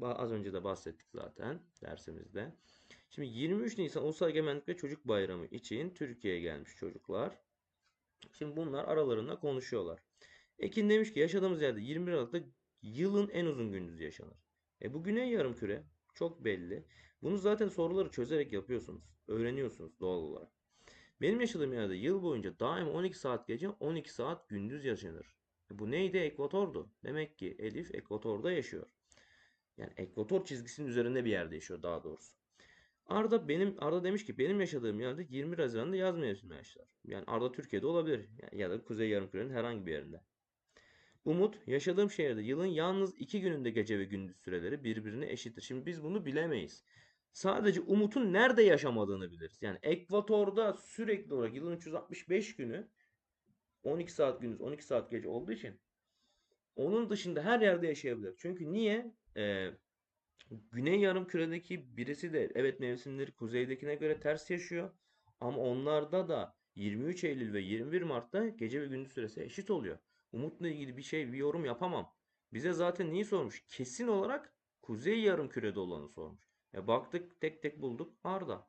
Az önce de bahsettik zaten dersimizde. Şimdi 23 Nisan Ulusal Egemenlik ve Çocuk Bayramı için Türkiye'ye gelmiş çocuklar. Şimdi bunlar aralarında konuşuyorlar. Ekin demiş ki yaşadığımız yerde 21 Aralık'ta yılın en uzun gündüzü yaşanır. E bu Güney Yarımküre çok belli. Bunu zaten soruları çözerek yapıyorsunuz. Öğreniyorsunuz doğal olarak. Benim yaşadığım yerde yıl boyunca daima 12 saat gece 12 saat gündüz yaşanır. E bu neydi? Ekvatordu. Demek ki Elif ekvatorda yaşıyor. Yani ekvator çizgisinin üzerinde bir yerde yaşıyor daha doğrusu. Arda benim Arda demiş ki benim yaşadığım yerde 20 Haziran'da yaz mevsimi yaşlar. Yani Arda Türkiye'de olabilir Yani ya da Kuzey Yarımküre'nin herhangi bir yerinde. Umut yaşadığım şehirde yılın yalnız iki gününde gece ve gündüz süreleri birbirine eşittir. Şimdi biz bunu bilemeyiz. Sadece Umut'un nerede yaşamadığını biliriz. Yani ekvatorda sürekli olarak yılın 365 günü 12 saat gündüz 12 saat gece olduğu için onun dışında her yerde yaşayabilir. Çünkü niye? Ee, Güney Yarımküre'deki birisi de evet mevsimleri kuzeydekine göre ters yaşıyor. Ama onlarda da 23 Eylül ve 21 Mart'ta gece ve gündüz süresi eşit oluyor. Umut'la ilgili bir şey, bir yorum yapamam. Bize zaten neyi sormuş? Kesin olarak Kuzey Yarımküre'de olanı sormuş. E baktık tek tek bulduk Arda.